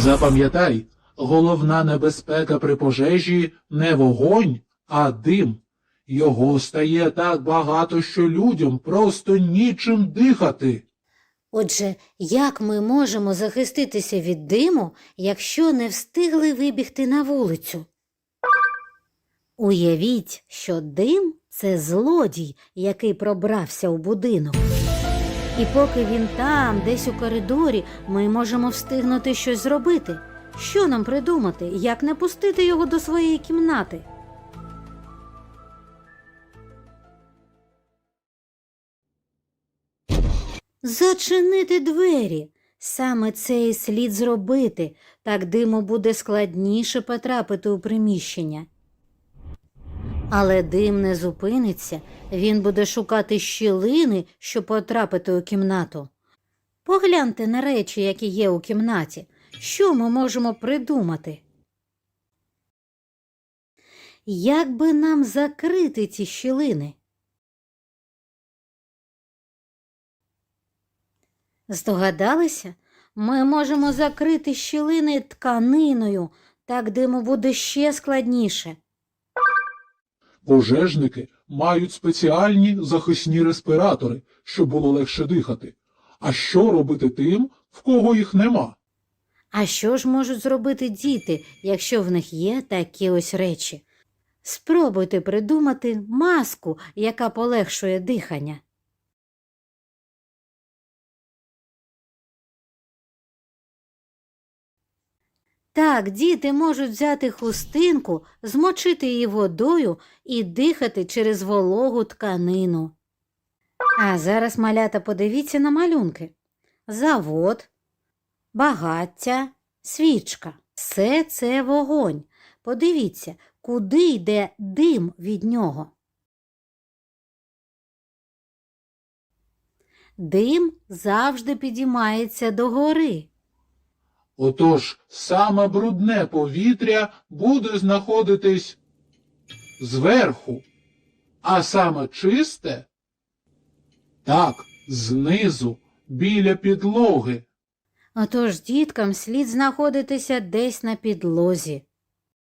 Запам'ятай, головна небезпека при пожежі не вогонь, а дим. Його стає так багато, що людям просто нічим дихати. Отже, як ми можемо захиститися від диму, якщо не встигли вибігти на вулицю? Уявіть, що дим це злодій, який пробрався у будинок. І поки він там, десь у коридорі, ми можемо встигнути щось зробити. Що нам придумати, як не пустити його до своєї кімнати? Зачинити двері. Саме це і слід зробити, так диму буде складніше потрапити у приміщення. Але дим не зупиниться, він буде шукати щілини, щоб потрапити у кімнату. Погляньте на речі, які є у кімнаті. Що ми можемо придумати? Як би нам закрити ці щілини? Здогадалися? Ми можемо закрити щілини тканиною, так диму буде ще складніше. Пожежники мають спеціальні захисні респіратори, щоб було легше дихати. А що робити тим, в кого їх нема? А що ж можуть зробити діти, якщо в них є такі ось речі? Спробуйте придумати маску, яка полегшує дихання. Так, діти можуть взяти хустинку, змочити її водою і дихати через вологу тканину. А зараз, малята, подивіться на малюнки. Завод, багаття, свічка. Все це вогонь. Подивіться, куди йде дим від нього. Дим завжди підіймається догори. Отож, саме брудне повітря буде знаходитись зверху, а саме чисте так, знизу, біля підлоги. Отож діткам слід знаходитися десь на підлозі.